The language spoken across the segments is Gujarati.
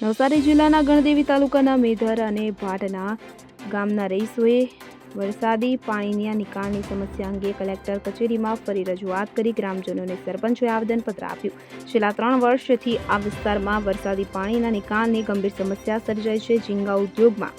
નવસારી જિલ્લાના ગણદેવી તાલુકાના મેધર અને ભાટના ગામના રહીશોએ વરસાદી પાણીના નિકાલની સમસ્યા અંગે કલેક્ટર કચેરીમાં ફરી રજૂઆત કરી ગ્રામજનોને સરપંચોએ આવેદનપત્ર આપ્યું. છેલ્લા ત્રણ વર્ષથી આ વિસ્તારમાં વરસાદી પાણીના નિકાલની ગંભીર સમસ્યા સર્જાઈ છે. ઝીંગા ઉદ્યોગમાં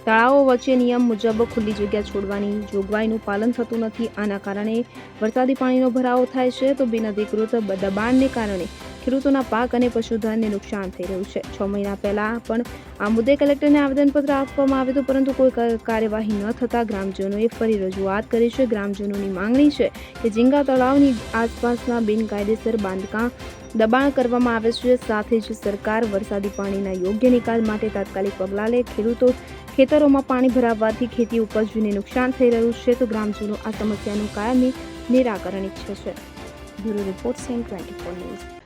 તળાવો વચ્ચે નિયમ મુજબ ખુલ્લી જગ્યા છોડવાની જોગવાઈનું પાલન થતું નથી. આના કારણે વરસાદી પાણીનો ભરાવો થાય છે તો બિનઅધિકૃત દબાણને કારણે ખેડૂતોના પાક અને પશુધનને નુકસાન થઈ રહ્યું છે. છ મહિના પહેલા પણ આ મુદ્દે કલેક્ટરને આવેદનપત્ર આપવામાં આવ્યું હતું, પરંતુ કોઈ કાર્યવાહી ન થતાં ગ્રામજનોએ ફરી રજૂઆત કરી છે. ગ્રામજનોની માંગણી છે કે ઝીંગા તળાવની આસપાસના બિનકાયદેસર બાંધકામ દબાણ કરવામાં આવે છે. સાથે જ સરકાર વરસાદી પાણીના યોગ્ય નિકાલ માટે તાત્કાલિક પગલાં લે. ખેડૂતો ખેતરોમાં પાણી ભરાવવાથી ખેતી ઉપજને નુકસાન થઈ રહ્યું છે, તો ગ્રામજનો આ સમસ્યાનું કાયમી નિરાકરણ ઈચ્છે છે. Bureau report CN twenty four news.